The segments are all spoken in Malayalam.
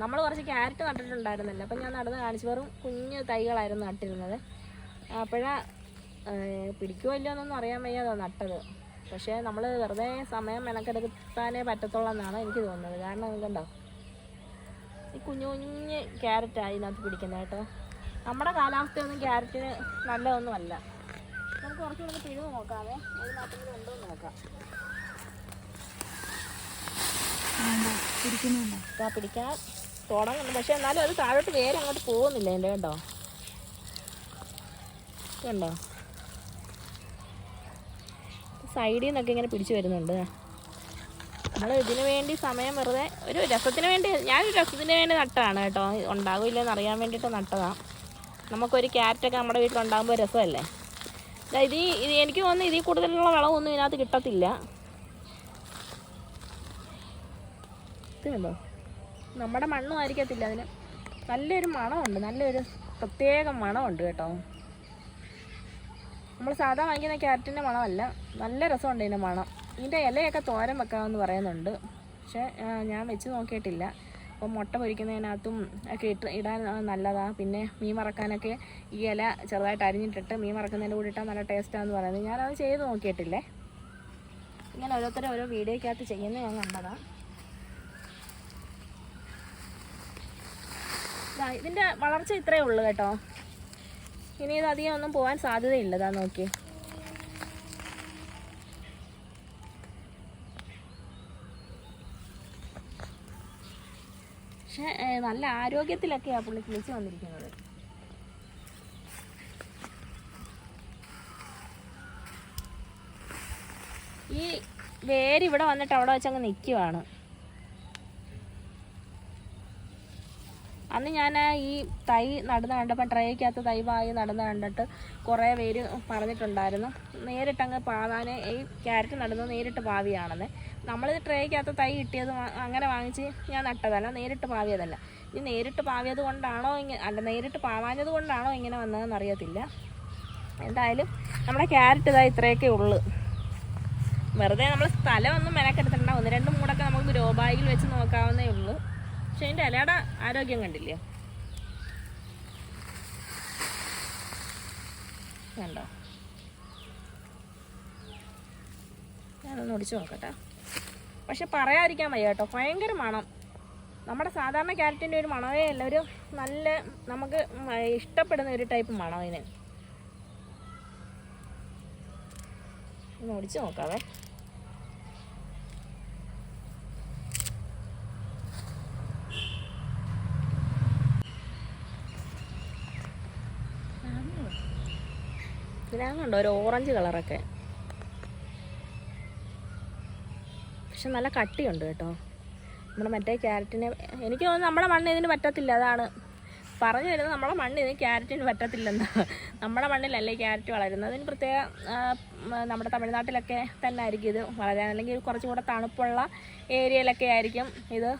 നമ്മൾ കുറച്ച് ക്യാരറ്റ് നട്ടിട്ടുണ്ടായിരുന്നല്ലോ. അപ്പം ഞാൻ നടന്ന് കാണിച്ചു വെറും കുഞ്ഞു തൈകളായിരുന്നു നട്ടിരുന്നത്. അപ്പോഴാ പിടിക്കുമോ ഇല്ലയോ എന്നൊന്നും അറിയാൻ വയ്യാതാ നട്ടത്. പക്ഷേ നമ്മൾ വെറുതെ സമയം മെനക്കെടുത്താനേ പറ്റത്തുള്ളൂ എന്നാണ് എനിക്ക് തോന്നുന്നത്. കാരണം കണ്ടോ ഈ കുഞ്ഞു കുഞ്ഞ് ക്യാരറ്റാണ് ഇതിനകത്ത് പിടിക്കുന്നത് കേട്ടോ. നമ്മുടെ കാലാവസ്ഥയൊന്നും ക്യാരറ്റിന് നല്ലതൊന്നുമല്ല. നമുക്ക് കുറച്ചുകൂടെ നോക്കാമേ നോക്കാവേ. അതിനകത്തെങ്കിലും ഉണ്ടോ എന്ന് നോക്കാം. പിടിക്കുന്നുണ്ടോ? പിടിക്കാൻ തുടങ്ങുന്നു. പക്ഷെ എന്നാലും അത് താഴോട്ട് വേറെ അങ്ങോട്ട് പോകുന്നില്ല എന്റെ കണ്ടോ? കണ്ടോ? സൈഡിൽ നിന്നൊക്കെ ഇങ്ങനെ പിടിച്ചു വരുന്നുണ്ട്. നമ്മൾ ഇതിനു വേണ്ടി സമയം വെറുതെ ഒരു രസത്തിന് വേണ്ടി ഞാൻ ഒരു രസത്തിന് വേണ്ടി നട്ടതാണ് കേട്ടോ. ഉണ്ടാകില്ല എന്ന് അറിയാൻ വേണ്ടിയിട്ട് നട്ടതാണ് നമുക്കൊരു ക്യാരറ്റൊക്കെ നമ്മുടെ വീട്ടിലുണ്ടാകുമ്പോൾ രസമല്ലേ? ഇത് ഇത് എനിക്ക് തോന്നുന്നു ഇതിൽ കൂടുതലുള്ള വളമൊന്നും ഇതിനകത്ത് കിട്ടത്തില്ല. കണ്ടോ നമ്മുടെ മണ്ണും ആയിരിക്കത്തില്ല അതിന്. നല്ലൊരു മണമുണ്ട് നല്ലൊരു പ്രത്യേക മണമുണ്ട് കേട്ടോ. നമ്മൾ സാധാ വാങ്ങിക്കുന്ന ക്യാരറ്റിന്റെ മണമല്ല നല്ല രസമുണ്ട് ഇതിന്റെ മണം. ഇതിന്റെ ഇലയൊക്കെ തോരൻ വെക്കാമെന്ന് പറയുന്നുണ്ട് പക്ഷേ ഞാൻ വെച്ച് നോക്കിയിട്ടില്ല. അപ്പോൾ മുട്ട പൊരിക്കുന്നതിനകത്തും ഒക്കെ ഇട്ട് ഇടാൻ നല്ലതാണ് പിന്നെ മീൻ മറക്കാനൊക്കെ ഈ ഇല ചെറുതായിട്ട് അരിഞ്ഞിട്ടിട്ട് മീൻ മറക്കുന്നതിന്റെ കൂടെ ഇട്ടാൽ നല്ല ടേസ്റ്റാന്ന് പറയുന്നത്. ഞാനത് ചെയ്ത് നോക്കിയിട്ടില്ലേ? ഇങ്ങനെ ഓരോരുത്തരും ഓരോ വീഡിയോക്കകത്ത് ചെയ്യുന്നത് ഞാൻ കണ്ടതാണ് ഇതിന്റെ വളർച്ച ഇത്രേ ഉള്ളൂ കേട്ടോ. ഇനി ഇത് അധികം ഒന്നും പോകാൻ സാധ്യതയില്ല ഇതാ നോക്കി. പക്ഷെ നല്ല ആരോഗ്യത്തിലൊക്കെയാണ് പുള്ളി കിളിച്ച് വന്നിരിക്കുന്നത്. ഈ വേര് ഇവിടെ വന്നിട്ട് അവിടെ വെച്ചങ്ങ് നിൽക്കുവാണ് അന്ന് ഞാൻ ഈ തൈ നടന്ന് കണ്ടപ്പോൾ ട്രേക്കകത്ത് തൈ വായി നടന്ന് കണ്ടിട്ട് കുറേ പേര് പറഞ്ഞിട്ടുണ്ടായിരുന്നു. നേരിട്ടങ്ങ് പാവാന് ഈ ക്യാരറ്റ് നടുന്നത് നേരിട്ട് പാവിയാണെന്ന്. നമ്മൾ ട്രേക്കകത്ത് തൈ കിട്ടിയത് അങ്ങനെ വാങ്ങിച്ച് ഞാൻ നട്ടതല്ല നേരിട്ട് പാവിയതല്ല. ഇനി നേരിട്ട് പാവിയത് കൊണ്ടാണോ ഇങ്ങനെ അല്ല നേരിട്ട് പാവാഞ്ഞത് കൊണ്ടാണോ ഇങ്ങനെ വന്നതെന്ന് അറിയത്തില്ല. എന്തായാലും നമ്മുടെ ക്യാരറ്റ് ഇതാ ഇത്രയൊക്കെ ഉള്ളു. വെറുതെ നമ്മൾ സ്ഥലമൊന്നും മെനക്കെടുത്തിട്ടുണ്ടാവും ഒന്ന് രണ്ട് മൂടൊക്കെ നമുക്ക് ഗ്രോ വെച്ച് നോക്കാവുന്നേ ഉള്ളൂ. പക്ഷെ അതിന്റെ ഇലയുടെ ആരോഗ്യം കണ്ടില്ലേ? കണ്ടോ? ഞാനൊന്ന് ഒടിച്ചു നോക്കട്ടെ. പക്ഷെ പറയാതിരിക്കാൻ വയ്യ കേട്ടോ. ഭയങ്കര മണം. നമ്മുടെ സാധാരണ ക്യാരറ്റിന്റെ ഒരു മണമേ അല്ല. ഒരു നല്ല നമുക്ക് ഇഷ്ടപ്പെടുന്ന ഒരു ടൈപ്പ് മണം ഇതിന്. ഒന്ന് ഒടിച്ചു നോക്കാവേ. ഇതിനകത്തുണ്ടോ ഒരു ഓറഞ്ച് കളറൊക്കെ. പക്ഷെ നല്ല കട്ടിയുണ്ട് കേട്ടോ. നമ്മുടെ മറ്റേ ക്യാരറ്റിന് എനിക്ക് തോന്നുന്നു നമ്മുടെ മണ്ണ് ഇതിന് പറ്റത്തില്ല. അതാണ് പറഞ്ഞു വരുന്നത് നമ്മുടെ മണ്ണ് ഇതിന് ക്യാരറ്റിന് പറ്റത്തില്ലെന്ന്. നമ്മുടെ മണ്ണിലല്ലേ ക്യാരറ്റ് വളരുന്നത്? അതിന് പ്രത്യേക നമ്മുടെ തമിഴ്നാട്ടിലൊക്കെ തന്നെ ആയിരിക്കും ഇത് വളരാൻ. അല്ലെങ്കിൽ കുറച്ചും കൂടെ തണുപ്പുള്ള ഏരിയയിലൊക്കെ ആയിരിക്കും ഇത്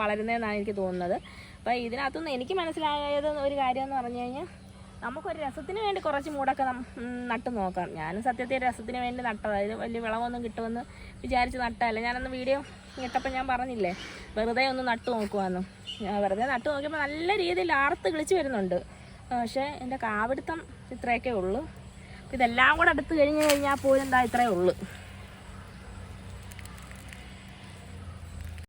വളരുന്നതെന്നാണ് എനിക്ക് തോന്നുന്നത്. അപ്പോൾ ഇതിനകത്തുനിന്ന് എനിക്ക് മനസ്സിലായത് ഒരു കാര്യം എന്ന് പറഞ്ഞു കഴിഞ്ഞാൽ നമുക്കൊരു രസത്തിന് വേണ്ടി കുറച്ച് മൂടൊക്കെ നട്ട് നോക്കാം. ഞാനും സത്യത്തിൽ രസത്തിന് വേണ്ടി നട്ടത്. അതിൽ വലിയ വിളവൊന്നും കിട്ടുമെന്ന് വിചാരിച്ച് നട്ടതല്ല. ഞാനന്ന് വീഡിയോ ഇട്ടപ്പോൾ ഞാൻ പറഞ്ഞില്ലേ വെറുതെ ഒന്ന് നട്ട് നോക്കുവാന്ന്. വെറുതെ നട്ട് നോക്കിയപ്പോൾ നല്ല രീതിയിൽ ആർത്ത് കിളിച്ച് വരുന്നുണ്ട്. പക്ഷേ എന്റെ കാവിടുത്തം ഇത്രയൊക്കെ ഉള്ളൂ. ഇതെല്ലാം കൂടെ അടുത്ത് കഴിഞ്ഞ് കഴിഞ്ഞാൽ പോലും എന്താ ഇത്രയേ ഉള്ളൂ.